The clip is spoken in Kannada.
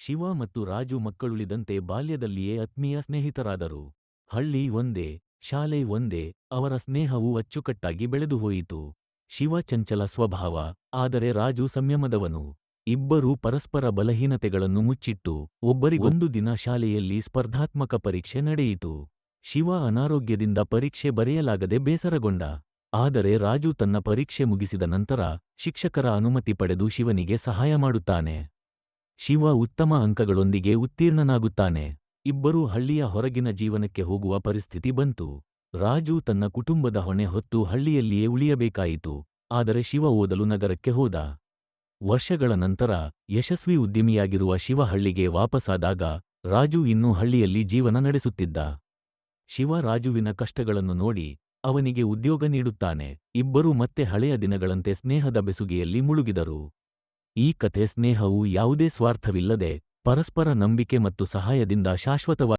ಶಿವ ಮತ್ತು ರಾಜು ಮಕ್ಕಳುಳಿದಂತೆ ಬಾಲ್ಯದಲ್ಲಿಯೇ ಆತ್ಮೀಯ ಸ್ನೇಹಿತರಾದರು. ಹಳ್ಳಿ ಒಂದೇ, ಶಾಲೆ ಒಂದೇ, ಅವರ ಸ್ನೇಹವು ಅಚ್ಚುಕಟ್ಟಾಗಿ ಬೆಳೆದುಹೋಯಿತು. ಶಿವ ಚಂಚಲ ಸ್ವಭಾವ, ಆದರೆ ರಾಜು ಸಂಯಮದವನು. ಇಬ್ಬರೂ ಪರಸ್ಪರ ಬಲಹೀನತೆಗಳನ್ನು ಮುಚ್ಚಿಟ್ಟು ಒಬ್ಬರಿಗೊಂದು ದಿನ ಶಾಲೆಯಲ್ಲಿ ಸ್ಪರ್ಧಾತ್ಮಕ ಪರೀಕ್ಷೆ ನಡೆಯಿತು. ಶಿವ ಅನಾರೋಗ್ಯದಿಂದ ಪರೀಕ್ಷೆ ಬರೆಯಲಾಗದೆ ಬೇಸರಗೊಂಡ. ಆದರೆ ರಾಜು ತನ್ನ ಪರೀಕ್ಷೆ ಮುಗಿಸಿದ ನಂತರ ಶಿಕ್ಷಕರ ಅನುಮತಿ ಪಡೆದು ಶಿವನಿಗೆ ಸಹಾಯ ಮಾಡುತ್ತಾನೆ. ಶಿವ ಉತ್ತಮ ಅಂಕಗಳೊಂದಿಗೆ ಉತ್ತೀರ್ಣನಾಗುತ್ತಾನೆ. ಇಬ್ಬರೂ ಹಳ್ಳಿಯ ಹೊರಗಿನ ಜೀವನಕ್ಕೆ ಹೋಗುವ ಪರಿಸ್ಥಿತಿ ಬಂತು. ರಾಜು ತನ್ನ ಕುಟುಂಬದ ಹೊಣೆ ಹೊತ್ತು ಹಳ್ಳಿಯಲ್ಲಿಯೇ ಉಳಿಯಬೇಕಾಯಿತು. ಆದರೆ ಶಿವ ಓದಲು ನಗರಕ್ಕೆ ಹೋದ. ವರ್ಷಗಳ ನಂತರ ಯಶಸ್ವಿ ಉದ್ಯಮಿಯಾಗಿರುವ ಶಿವ ಹಳ್ಳಿಗೆ ವಾಪಸಾದಾಗ ರಾಜು ಇನ್ನೂ ಹಳ್ಳಿಯಲ್ಲಿ ಜೀವನ ನಡೆಸುತ್ತಿದ್ದ. ಶಿವ ರಾಜುವಿನ ಕಷ್ಟಗಳನ್ನು ನೋಡಿ ಅವನಿಗೆ ಉದ್ಯೋಗ ನೀಡುತ್ತಾನೆ. ಇಬ್ಬರೂ ಮತ್ತೆ ಹಳೆಯ ದಿನಗಳಂತೆ ಸ್ನೇಹದ ಬೆಸುಗೆಯಲ್ಲಿ ಮುಳುಗಿದರು. ಈ ಕಥೆ ಸ್ನೇಹವು ಯಾವುದೇ ಸ್ವಾರ್ಥವಿಲ್ಲದೆ ಪರಸ್ಪರ ನಂಬಿಕೆ ಮತ್ತು ಸಹಾಯದಿಂದ ಶಾಶ್ವತವಾಗಿ